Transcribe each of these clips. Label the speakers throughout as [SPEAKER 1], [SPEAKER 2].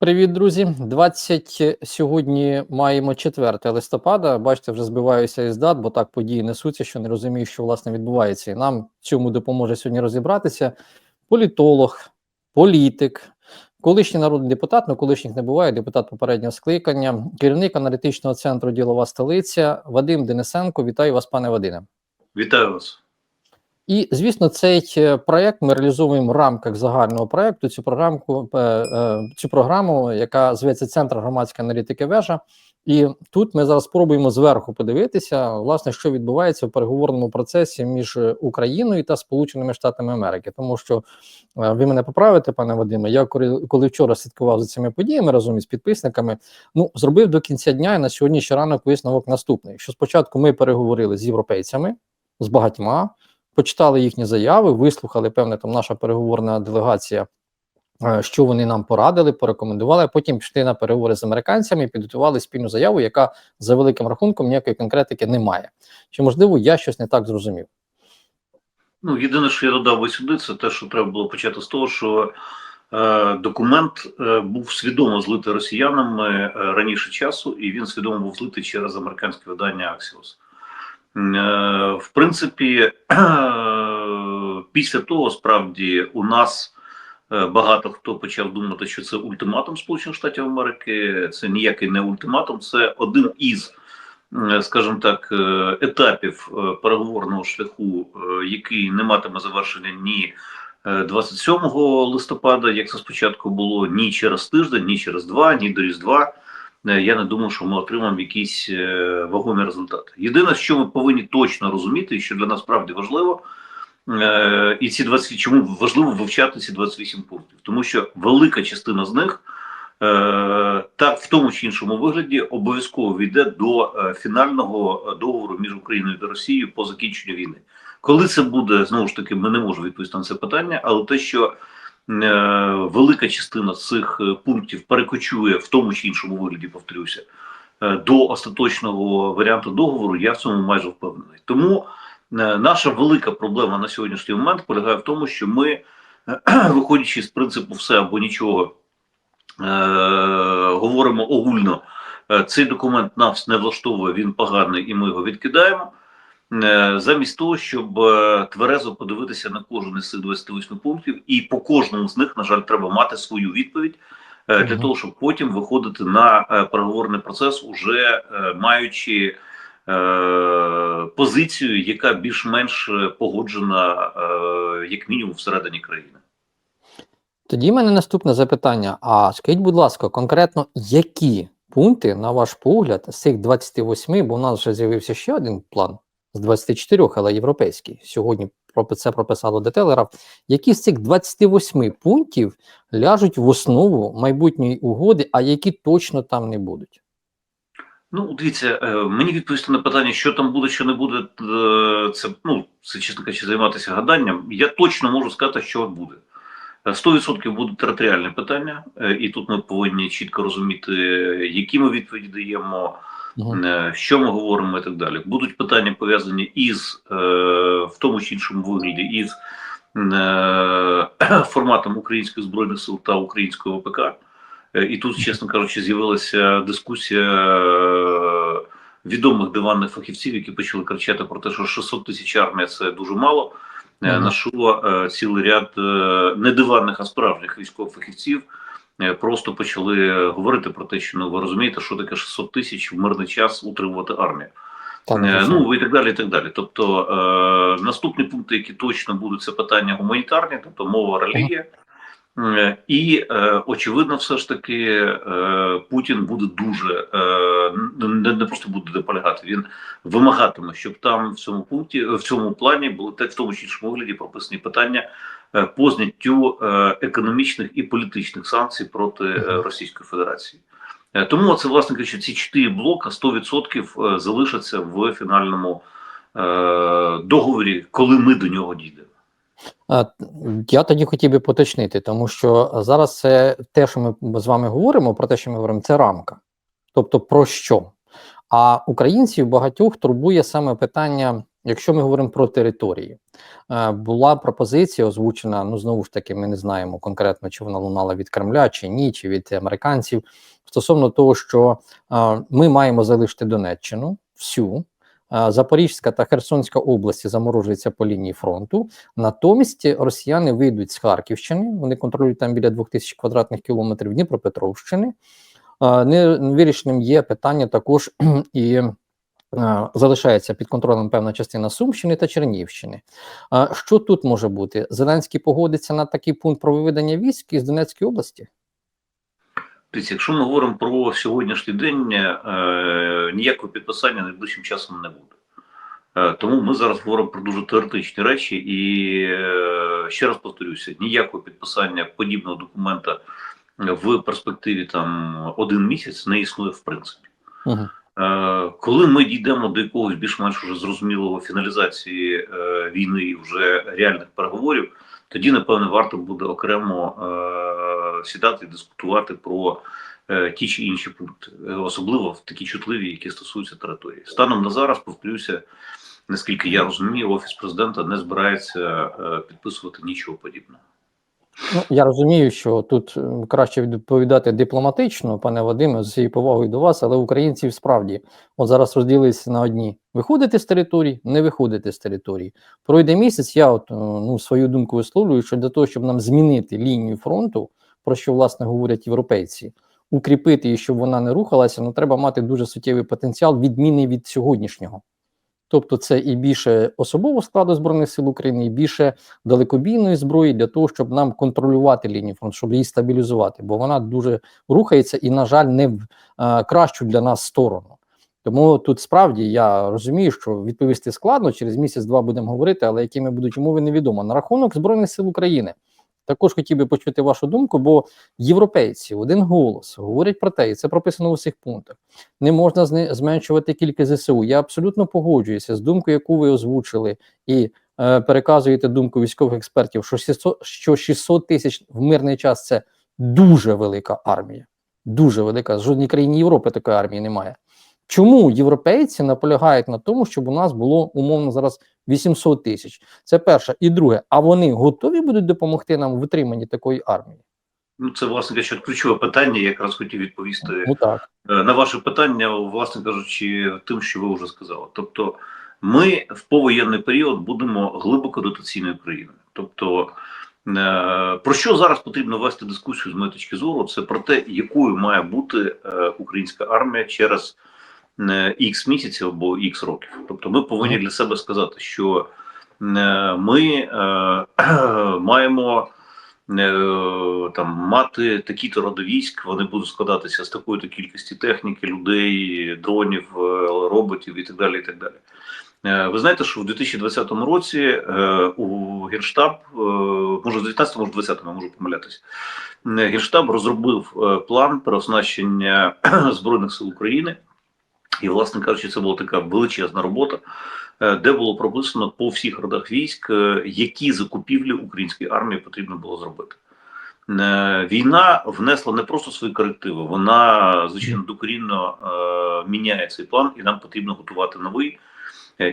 [SPEAKER 1] Привіт, друзі. 20 сьогодні маємо 4 листопада. Бачите, вже збиваюся із дат, бо так події несуться, що не розумію, що власне відбувається. І нам цьому допоможе сьогодні розібратися політолог, політик, колишній народний депутат, ну колишніх не буває, депутат попереднього скликання, керівник аналітичного центру Ділова столиця Вадим Денисенко. Вітаю вас, пане Вадиме.
[SPEAKER 2] Вітаю вас.
[SPEAKER 1] І звісно, цей е, проект ми реалізовуємо в рамках загального проекту. Цю програмку е, е, цю програму, яка зветься Центр громадської аналітики вежа. І тут ми зараз спробуємо зверху подивитися, власне, що відбувається в переговорному процесі між Україною та Сполученими Штатами Америки. Тому що ви мене поправите, пане Вадиме. Я коли, вчора слідкував за цими подіями разом із підписниками, ну зробив до кінця дня і на сьогоднішній ранок висновок наступний: що спочатку ми переговорили з європейцями, з багатьма почитали їхні заяви, вислухали певне там наша переговорна делегація, е, що вони нам порадили, порекомендували. а Потім пішли на переговори з американцями, і підготували спільну заяву, яка за великим рахунком ніякої конкретики не має. Чи можливо я щось не так зрозумів?
[SPEAKER 2] Ну, єдине, що я додав би сюди, це те, що треба було почати з того, що е, документ е, був свідомо злитий росіянами е, раніше часу, і він свідомо був злитий через американське видання Axios. Е, в принципі, після того справді у нас е, багато хто почав думати, що це ультиматум Сполучених Штатів Америки. Це ніякий не ультиматум, це один із, е, скажімо так, етапів переговорного шляху, який не матиме завершення ні. е, 27 листопада, як це спочатку було, ні через тиждень, ні через два, ні до Різдва. Е, Я не думаю, що ми отримаємо якісь е, вагомі результати. Єдине, що ми повинні точно розуміти, що для нас справді важливо, е, і ці 20, чому важливо вивчати ці 28 пунктів, тому що велика частина з них так в тому чи іншому вигляді обов'язково війде до фінального договору між Україною та Росією по закінченню війни. Коли це буде знову ж таки, ми не можемо відповісти на це питання, але те, що велика частина цих е, пунктів перекочує в тому чи іншому вигляді, повторюся, е, до остаточного варіанту договору, я в цьому майже впевнений. Тому е, наша велика проблема на сьогоднішній момент полягає в тому, що ми, е, виходячи з принципу все або нічого, е, говоримо огульно. е, Цей документ нас не влаштовує, він поганий, і ми його відкидаємо. Е, Замість того, щоб е, тверезо подивитися на кожен із цих 28 пунктів, і по кожному з них, на жаль, треба мати свою відповідь е, для
[SPEAKER 1] Мгм.
[SPEAKER 2] того, щоб потім виходити на переговорний процес, уже маючи позицію, яка більш-менш погоджена, як мінімум, всередині країни.
[SPEAKER 1] Тоді в мене наступне запитання: а скажіть, будь ласка, конкретно які пункти, на ваш погляд, з цих 28, бо у нас вже з'явився ще один план з 24, але європейський. Сьогодні це прописало детелера. Які з цих 28 пунктів ляжуть в основу майбутньої угоди, а які точно там не будуть?
[SPEAKER 2] Ну, дивіться, е, мені відповісти на питання, що там буде, що не буде, е, це ну це чесно кажучи, займатися гаданням. Я точно можу сказати, що буде. Е, 100% будуть територіальні питання, е, і тут ми повинні чітко розуміти, які ми відповіді даємо, е, що ми говоримо і так далі. Будуть питання пов'язані із е, в тому чи іншому вигляді із е, форматом українських збройних сил та українського ВПК. Е, І тут, чесно кажучи, з'явилася дискусія е, відомих диванних фахівців, які почали кричати про те, що 600 тисяч армія це дуже мало. Е,
[SPEAKER 1] Мгм.
[SPEAKER 2] На що е, цілий ряд е, не диванних, а справжніх військових фахівців е, просто почали говорити про те, що ну ви розумієте, що таке 600 тисяч в мирний час утримувати армію.
[SPEAKER 1] Та,
[SPEAKER 2] Е. Ну і так далі. і так далі. Тобто е, наступні пункти, які точно будуть, це питання гуманітарні, тобто мова, релігія. Е, І е, очевидно, все ж таки е, Путін буде дуже е, не, не просто буде наполягати, він вимагатиме, щоб там в цьому пункті, в цьому плані були так в тому чи іншому вигляді прописані питання е, по зняттю е, економічних і політичних санкцій проти е, Російської Федерації. Е, Тому це, власне кажучи, ці чотири блока 100% е, залишаться в фінальному е, договорі, коли ми до нього дійдемо.
[SPEAKER 1] Я тоді хотів би поточнити, тому що зараз це те, що ми з вами говоримо, про те, що ми говоримо, це рамка. Тобто про що? А українців багатьох турбує саме питання Якщо ми говоримо про території, е, була пропозиція озвучена. Ну знову ж таки, ми не знаємо конкретно, чи вона лунала від Кремля, чи ні, чи від американців. Стосовно того, що е, ми маємо залишити Донеччину всю. е, Запорізька та Херсонська області заморожуються по лінії фронту. Натомість росіяни вийдуть з Харківщини. Вони контролюють там біля 2000 квадратних кілометрів Дніпропетровщини. Е, Не вирішеним є питання також і залишається під контролем певна частина Сумщини та Чернігівщини. А що тут може бути? Зеленський погодиться на такий пункт про виведення військ із Донецької області?
[SPEAKER 2] Дивіться, якщо ми говоримо про сьогоднішній день, е, ніякого підписання найближчим часом не буде. Е, тому ми зараз говоримо про дуже теоретичні речі, і е, ще раз повторюся: ніякого підписання подібного документа в перспективі там один місяць не існує в принципі.
[SPEAKER 1] Угу.
[SPEAKER 2] Е, Коли ми дійдемо до якогось більш-менш уже зрозумілого фіналізації е, війни і вже реальних переговорів, тоді напевно варто буде окремо е, сідати і дискутувати про ті чи інші пункти, особливо в такі чутливі, які стосуються території. Станом на зараз, повторюся, наскільки я розумію, офіс президента не збирається підписувати нічого подібного.
[SPEAKER 1] Ну, я розумію, що тут е, краще відповідати дипломатично, пане Вадиме, з усією повагою до вас, але українців справді от зараз розділилися на одні: виходите з території, не виходите з території. Пройде місяць. Я от е, ну свою думку висловлюю, що для того, щоб нам змінити лінію фронту, про що власне говорять європейці, укріпити її, щоб вона не рухалася, ну треба мати дуже суттєвий потенціал, відмінний від сьогоднішнього. Тобто, це і більше особового складу збройних сил України, і більше далекобійної зброї для того, щоб нам контролювати лінію фронту, щоб її стабілізувати, бо вона дуже рухається і, на жаль, не в е, кращу для нас сторону. Тому тут справді я розумію, що відповісти складно. Через місяць-два будемо говорити, але якими будуть умови, невідомо. На рахунок збройних сил України також хотів би почути вашу думку, бо європейці один голос говорять про те, і це прописано в усіх пунктах. Не можна зменшувати кількість ЗСУ. Я абсолютно погоджуюся з думкою, яку ви озвучили, і е, переказуєте думку військових експертів, що 600, що 600 тисяч в мирний час це дуже велика армія. Дуже велика. Жодній країні Європи такої армії немає. Чому європейці наполягають на тому, щоб у нас було умовно зараз 800 тисяч? Це перше. І друге, а вони готові будуть допомогти нам в витриманні такої армії?
[SPEAKER 2] Ну це власне кажучи, ключове питання. Я якраз хотів відповісти.
[SPEAKER 1] Ну так.
[SPEAKER 2] Е, на ваше питання, власне кажучи, тим, що ви вже сказали. Тобто, ми в повоєнний період будемо глибоко дотаційною країною. Тобто, е, про що зараз потрібно вести дискусію з моєї точки зору, це про те, якою має бути е, українська армія через X місяців або X років. Тобто, ми повинні для себе сказати, що е, ми е, маємо е, там мати такі-то роди військ, вони будуть складатися з такої-то кількості техніки, людей, дронів, е, роботів і так далі. І так далі. Е, Ви знаєте, що в 2020 році е, у Генштаб, е, може в 19 може в 20 я можу помилятися, е, Генштаб розробив е, план переоснащення Збройних сил України. І, власне кажучи, це була така величезна робота, е, де було прописано по всіх родах військ, е, які закупівлі української армії потрібно було зробити. Е, Війна внесла не просто свої корективи, вона звичайно докорінно міняє цей план, і нам потрібно готувати новий.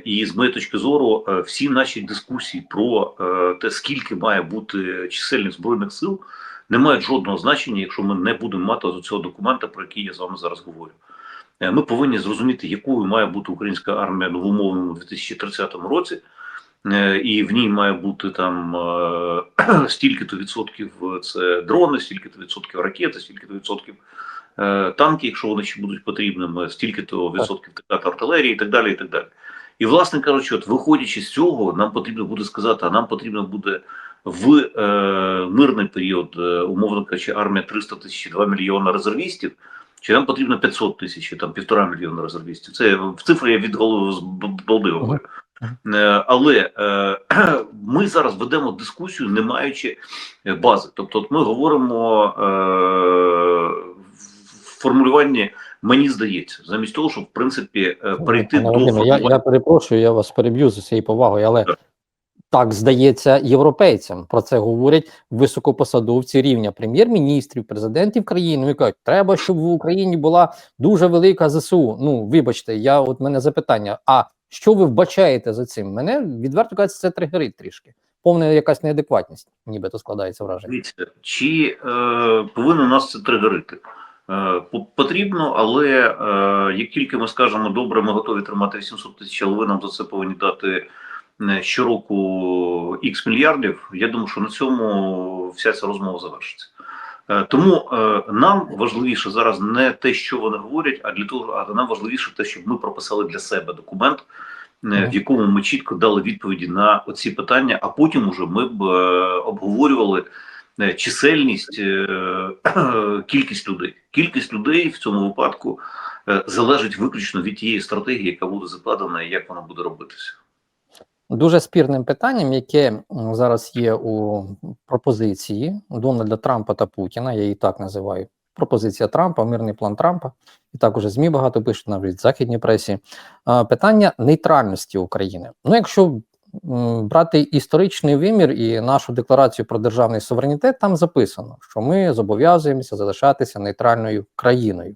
[SPEAKER 2] І з моєї точки зору, всі наші дискусії про те, скільки має бути чисельність збройних сил, не мають жодного значення, якщо ми не будемо мати з цього документа, про який я з вами зараз говорю. Е, Ми повинні зрозуміти, якою має бути українська армія в умовному 2030 році, Е, і в ній має бути там е, стільки-то відсотків це дрони, стільки-то відсотків ракети, стільки-то відсотків танки, якщо вони ще будуть потрібними, стільки-то відсотків така артилерії, і так далі. І так далі. І, власне кажучи, от виходячи з цього, нам потрібно буде сказати, а нам потрібно буде в е, мирний період, умовно кажучи, армія 300 тисяч 2 мільйона резервістів. Чи нам потрібно 500 тисяч, там півтора мільйона резервістів? Це в цифри я від голови з б- балди говорю. Е, Але е, ми зараз ведемо дискусію, не маючи е, бази. Тобто, от ми говоримо е, в формулюванні, мені здається, замість того, щоб в принципі е, перейти
[SPEAKER 1] Пане
[SPEAKER 2] до
[SPEAKER 1] я,
[SPEAKER 2] формулювання.
[SPEAKER 1] я перепрошую, я вас переб'ю з усією повагою, але
[SPEAKER 2] Так.
[SPEAKER 1] Так здається європейцям. Про це говорять високопосадовці рівня прем'єр-міністрів, президентів країни. Вони кажуть, треба, щоб в Україні була дуже велика ЗСУ. Ну, вибачте, я от мене запитання: а Що ви вбачаєте за цим? Мене відверто кажуть, це тригерить трішки. Повна якась неадекватність, нібито складається враження.
[SPEAKER 2] Чи е, повинно нас це тригерити? Е, потрібно, але е, як тільки ми скажемо, добре, ми готові тримати 800 тисяч, але ви нам за це повинні дати щороку X мільярдів, я думаю, що на цьому вся ця розмова завершиться. Е, Тому е, нам важливіше зараз не те, що вони говорять, а для того, а нам важливіше те, щоб ми прописали для себе документ, е, в якому ми чітко дали відповіді на оці питання, а потім уже ми б е, обговорювали е, чисельність, е, кількість людей. Кількість людей в цьому випадку е, залежить виключно від тієї стратегії, яка буде закладена і як вона буде робитися.
[SPEAKER 1] Дуже спірним питанням, яке зараз є у пропозиції Дональда Трампа та Путіна, я її так називаю. Пропозиція Трампа, мирний план Трампа, і так уже ЗМІ багато пишуть навіть в західній пресі. Питання нейтральності України. Ну, якщо брати історичний вимір і нашу декларацію про державний суверенітет, там записано, що ми зобов'язуємося залишатися нейтральною країною.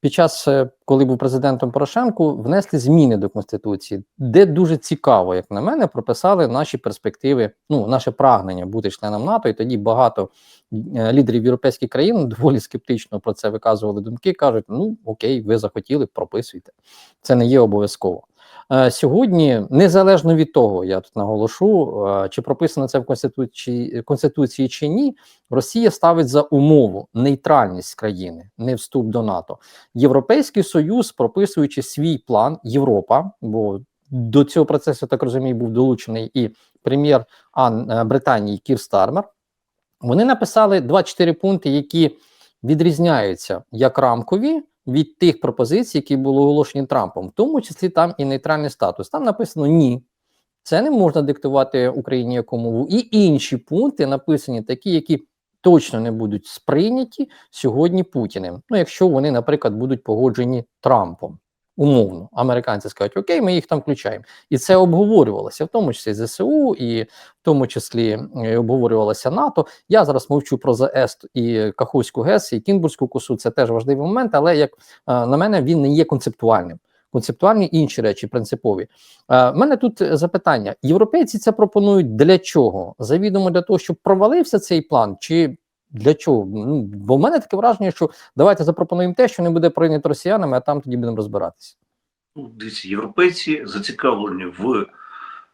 [SPEAKER 1] Під час, е, коли був президентом Порошенко, внесли зміни до конституції, де дуже цікаво, як на мене, прописали наші перспективи, ну наше прагнення бути членом НАТО. І тоді багато е, лідерів європейських країн доволі скептично про це виказували думки. кажуть: ну окей, ви захотіли, прописуйте. Це не є обов'язково. Е, Сьогодні, незалежно від того, я тут наголошу, е, чи прописано це в конституції, конституції чи ні, Росія ставить за умову нейтральність країни, не вступ до НАТО. Європейський союз, прописуючи свій план, Європа, бо до цього процесу, так розумію, був долучений і прем'єр е, Британії Кір Стармер. Вони написали 24 пункти, які відрізняються як рамкові від тих пропозицій, які були оголошені Трампом, в тому числі там і нейтральний статус. Там написано ні. Це не можна диктувати Україні яку мову. І інші пункти написані такі, які точно не будуть сприйняті сьогодні Путіним. Ну, якщо вони, наприклад, будуть погоджені Трампом. Умовно, американці скажуть, окей, ми їх там включаємо. І це обговорювалося, в тому числі ЗСУ, і в тому числі е, обговорювалося НАТО. Я зараз мовчу про ЗАЕС і Каховську ГЕС, і Кінбурзьку косу. Це теж важливий момент, але як е, на мене, він не є концептуальним. Концептуальні інші речі принципові. У мене тут запитання: європейці це пропонують для чого? Завідомо для того, щоб провалився цей план, чи для чого? Ну, бо в мене таке враження, що давайте запропонуємо те, що не буде прийнято росіянами, а там тоді будемо розбиратися.
[SPEAKER 2] Ну, дивіться, європейці зацікавлені в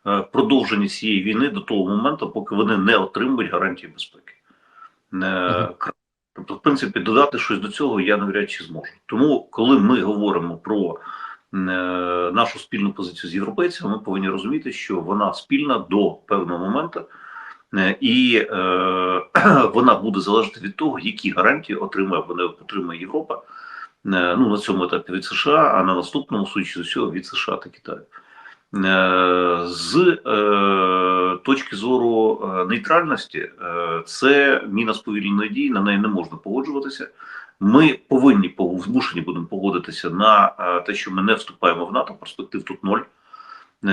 [SPEAKER 2] е, продовженні цієї війни до того моменту, поки вони не отримують гарантії безпеки. Е, Тобто, в принципі, додати щось до цього я навряд чи зможу. Тому, коли ми говоримо про е, нашу спільну позицію з європейцями, ми повинні розуміти, що вона спільна до певного моменту, і е, вона буде залежати від того, які гарантії отримає або не отримає Європа. Е, ну, на цьому етапі від США, а на наступному, судячи з усього, від США та Китаю. Е, З е, точки зору е, нейтральності, е, це міна сповільненої дії, на неї не можна погоджуватися. Ми повинні пов- змушені будемо погодитися на е, те, що ми не вступаємо в НАТО, перспектив тут ноль. Е,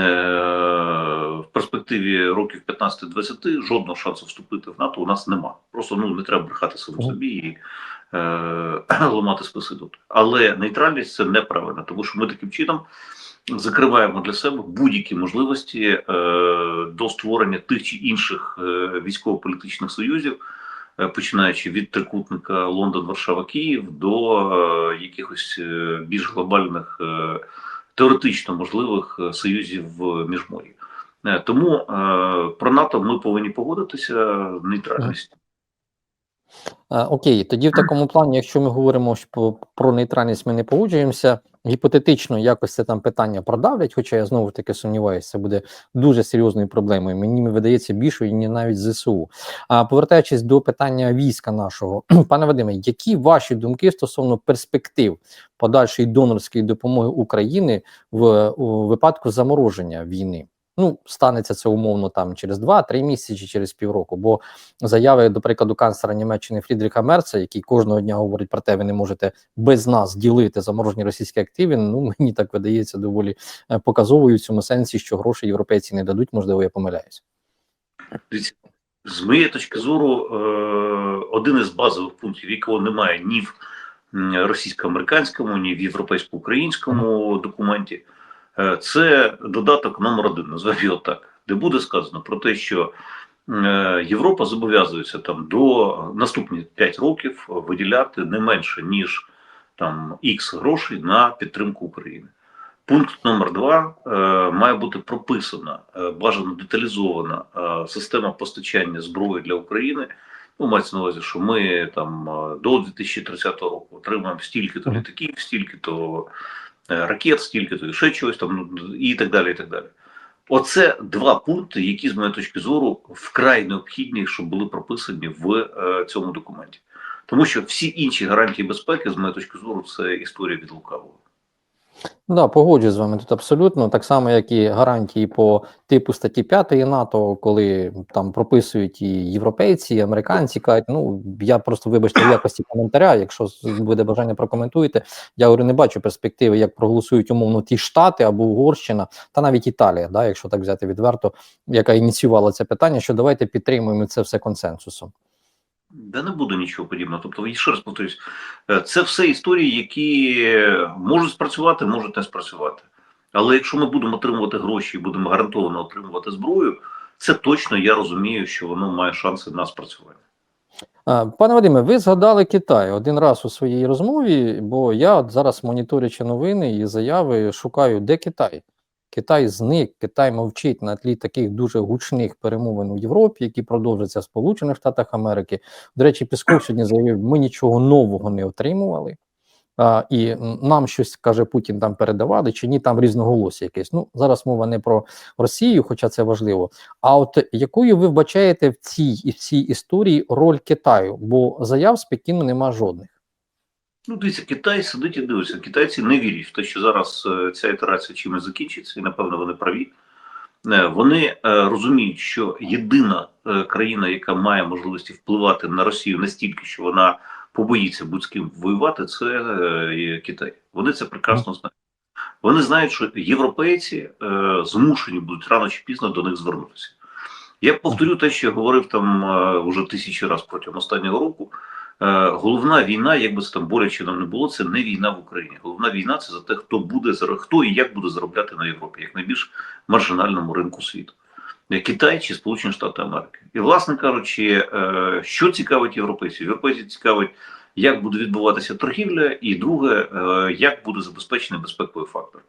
[SPEAKER 2] В перспективі років 15-20 жодного шансу вступити в НАТО у нас нема. Просто ну не треба брехати самому собі і е, ламати списи тут. Але нейтральність це неправильно, тому що ми таким чином закриваємо для себе будь-які можливості е, до створення тих чи інших е, військово-політичних союзів, е, починаючи від трикутника Лондон, Варшава, Київ до е, якихось е, більш глобальних е, теоретично можливих е, союзів в міжморі. Е, Тому е, про НАТО ми повинні погодитися нейтральність.
[SPEAKER 1] Окей, тоді в такому плані, якщо ми говоримо про нейтральність, ми не погоджуємося. Гіпотетично якось це там питання продавлять, хоча я знову таки сумніваюся, це буде дуже серйозною проблемою. Мені видається більшою, ні навіть ЗСУ. А повертаючись до питання війська нашого, пане Вадиме, які ваші думки стосовно перспектив подальшої донорської допомоги України в у випадку замороження війни? Ну, станеться це умовно там через 2-3 місяці через півроку. Бо заяви, до прикладу, канцлера Німеччини Фрідріха Мерца, який кожного дня говорить про те, ви не можете без нас ділити заморожені російські активи. Ну мені так видається доволі е, показовою в цьому сенсі, що гроші європейці не дадуть. Можливо, я помиляюсь.
[SPEAKER 2] З моєї точки зору, е, один із базових пунктів, якого немає ні в російсько-американському, ні в європейсько-українському документі, Це додаток номер один, називаємо його так, де буде сказано про те, що е, Європа зобов'язується там до наступні 5 років виділяти не менше ніж там X грошей на підтримку України. Пункт номер два е, має бути прописана е, бажано деталізована е, система постачання зброї для України. Ну, мається на увазі, що ми там е, до 2030 року отримаємо стільки-то літаків, стільки-то е, ракет, стільки-то ще чогось там, і так далі. і так далі. Оце два пункти, які, з моєї точки зору, вкрай необхідні, щоб були прописані в е, цьому документі. Тому що всі інші гарантії безпеки, з моєї точки зору, це історія від лукавого.
[SPEAKER 1] Да, погоджуюсь з вами тут абсолютно. Так само, як і гарантії по типу статті 5 НАТО, коли там прописують і європейці, і американці кажуть, ну я просто вибачте в якості коментаря, якщо буде бажання прокоментуєте, я говорю, не бачу перспективи, як проголосують умовно ті штати або Угорщина, та навіть Італія, да, якщо так взяти відверто, яка ініціювала це питання, що давайте підтримуємо це все консенсусом.
[SPEAKER 2] Да не буде нічого подібного. Тобто, ще раз повторюсь, е, це все історії, які можуть спрацювати, можуть не спрацювати. Але якщо ми будемо отримувати гроші і будемо гарантовано отримувати зброю, це точно я розумію, що воно має шанси на спрацювання.
[SPEAKER 1] Пане Вадиме, ви згадали Китай один раз у своїй розмові, бо я от зараз моніторячи новини і заяви, шукаю, де Китай. Китай зник, Китай мовчить на тлі таких дуже гучних перемовин у Європі, які продовжаться в Сполучених Штатах Америки. До речі, Пісков сьогодні заявив, ми нічого нового не отримували. А, і нам щось каже Путін там передавали, чи ні, там різноголосі якесь. Ну зараз мова не про Росію, хоча це важливо. А от якою ви вбачаєте в цій і цій історії роль Китаю? Бо заяв з Пекіну нема жодних.
[SPEAKER 2] Ну, дивіться, Китай сидить і дивиться. Китайці не вірять в те, що зараз е, ця ітерація чимось закінчиться, і напевно вони праві. Е, Вони е, розуміють, що єдина країна, яка має можливості впливати на Росію настільки, що вона побоїться будь з ким воювати, це Китай. Вони це прекрасно знають. Вони знають, що європейці змушені будуть рано чи пізно до них звернутися. Я повторю те, що я говорив там уже тисячі разів протягом останнього року. Е, Головна війна, як би це там боляче нам не було, це не війна в Україні. Головна війна це за те, хто буде хто і як буде заробляти на Європі, як найбільш маржинальному ринку світу. Е, Китай чи Сполучені Штати Америки. І, власне кажучи, е, що цікавить європейців? Європейців цікавить, як буде відбуватися торгівля, і друге, як буде забезпечений безпековий фактор.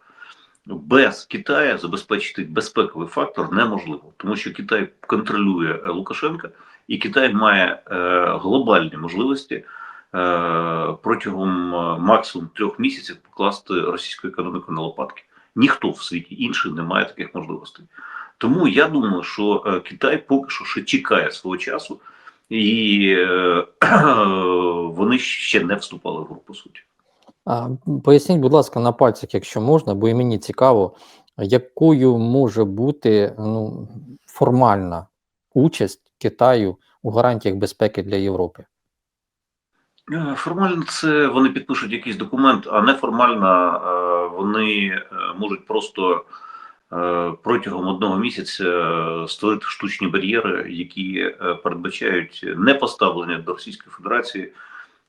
[SPEAKER 2] Без Китаю забезпечити безпековий фактор неможливо, тому що Китай контролює Лукашенка, і Китай має е, глобальні можливості е, протягом е, максимум трьох місяців покласти російську економіку на лопатки. Ніхто в світі інший не має таких можливостей. Тому я думаю, що Китай поки що ще чекає свого часу, і вони ще не вступали в гру по суті.
[SPEAKER 1] Поясніть, будь ласка, на пальцях, якщо можна, бо і мені цікаво, якою може бути ну, формальна участь Китаю у гарантіях безпеки для Європи?
[SPEAKER 2] Е, Формально це вони підпишуть якийсь документ, а неформально вони е, можуть просто е, протягом одного місяця створити штучні бар'єри, які передбачають не поставлення до Російської Федерації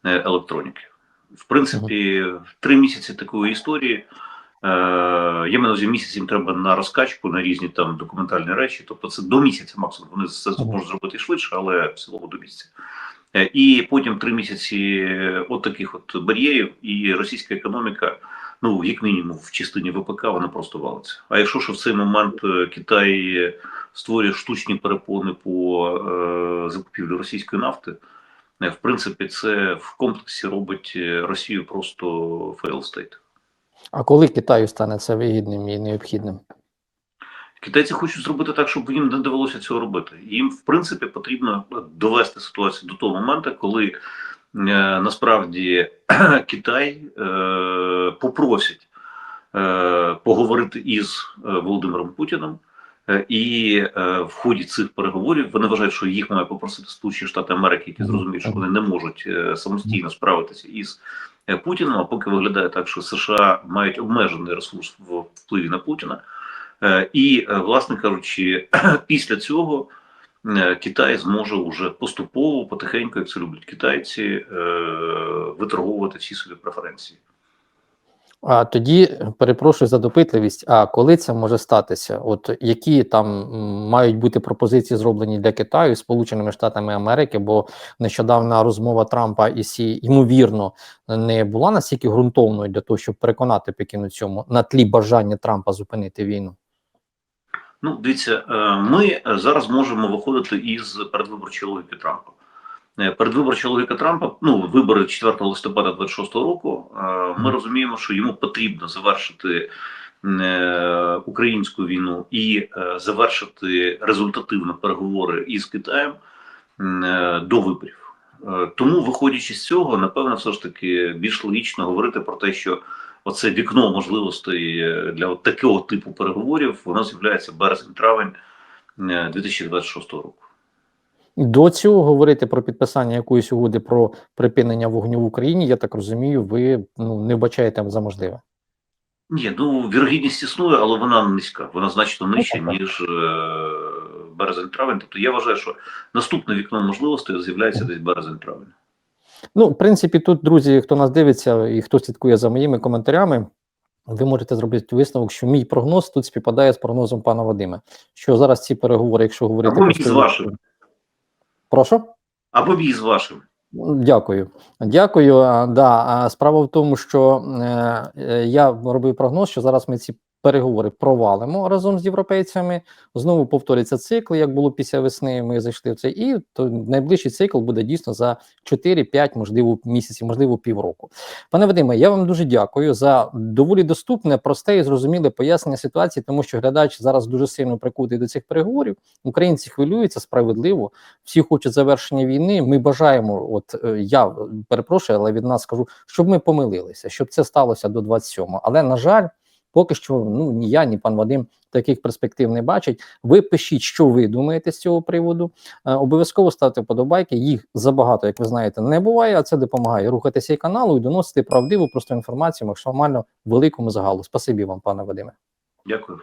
[SPEAKER 2] електроніки. В принципі, три місяці такої історії. Е, Я маю увазі місяць їм треба на розкачку на різні там документальні речі. Тобто це до місяця максимум. Вони це можуть зробити швидше, але в цілому до місяця. Е, І потім три місяці от таких от бар'єрів, і російська економіка, ну як мінімум, в частині ВПК вона просто валиться. А якщо ж в цей момент е, Китай створює штучні перепони по е, закупівлі російської нафти, е, в принципі, це в комплексі робить е, Росію просто fail state.
[SPEAKER 1] А коли Китаю стане це вигідним і необхідним?
[SPEAKER 2] Китайці хочуть зробити так, щоб їм не довелося цього робити. Їм, в принципі, потрібно довести ситуацію до того моменту, коли е, насправді Китай е, попросить е, поговорити із е, Володимиром Путіним. Е, І е, в ході цих переговорів вони вважають, що їх має попросити Сполучені Штати Америки, які зрозуміють, що вони не можуть е, самостійно справитися із Путіним. А поки виглядає так, що США мають обмежений ресурс в впливі на Путіна. І, власне кажучи, після цього Китай зможе уже поступово, потихеньку, як це люблять китайці, виторговувати всі свої преференції.
[SPEAKER 1] А тоді перепрошую за допитливість. А коли це може статися? От які там мають бути пропозиції зроблені для Китаю Сполученими Штатами Америки? Бо нещодавна розмова Трампа і Сі ймовірно не була настільки ґрунтовною для того, щоб переконати Пекін у цьому на тлі бажання Трампа зупинити війну.
[SPEAKER 2] Ну, дивіться, е, ми зараз можемо виходити із передвиборчої логіки Трампа. Е, Передвиборча логіка Трампа, ну вибори 4 листопада 26 року. е, Ми розуміємо, що йому потрібно завершити е, українську війну і завершити результативно переговори із Китаєм до виборів. Тому, виходячи з цього, напевно, все ж таки більш логічно говорити про те, що оце вікно можливостей для от такого типу переговорів воно з'являється березень-травень е, 2026 року.
[SPEAKER 1] До цього говорити про підписання якоїсь угоди про припинення вогню в Україні, я так розумію, ви ну не вбачаєте за можливе.
[SPEAKER 2] Ні, ну вірогідність існує, але вона низька. Вона значно нижча,
[SPEAKER 1] Ну,
[SPEAKER 2] ніж е, березень-травень. Тобто я вважаю, що наступне вікно можливостей з'являється десь березень-травень.
[SPEAKER 1] Ну, в принципі, тут, друзі, хто нас дивиться і хто слідкує за моїми коментарями, ви можете зробити висновок, що мій прогноз тут співпадає з прогнозом пана Вадима. Що зараз ці переговори, якщо говорити
[SPEAKER 2] Або мій з
[SPEAKER 1] простою
[SPEAKER 2] вашим.
[SPEAKER 1] мовою- Прошу?
[SPEAKER 2] Або бій з вашим.
[SPEAKER 1] Дякую. Дякую. Да, справа в тому, що е, е, я робив прогноз, що зараз ми ці переговори провалимо разом з європейцями. Знову повториться цикл, як було після весни. Ми зайшли в це, і то найближчий цикл буде дійсно за 4-5, можливо, місяців, можливо, півроку. Пане Вадиме, я вам дуже дякую за доволі доступне, просте і зрозуміле пояснення ситуації, тому що глядач зараз дуже сильно прикутий до цих переговорів. Українці хвилюються справедливо. Всі хочуть завершення війни. Ми бажаємо, от е, я перепрошую, але від нас скажу, щоб ми помилилися, щоб це сталося до 27-го. Але на жаль, поки що ну ні я, ні пан Вадим таких перспектив не бачить. Ви пишіть, що ви думаєте з цього приводу. Е, обов'язково ставте вподобайки. Їх забагато, як ви знаєте, не буває. А це допомагає рухатися і каналу і доносити правдиву просто інформацію максимально великому загалу. Спасибі вам, пане Вадиме.
[SPEAKER 2] Дякую.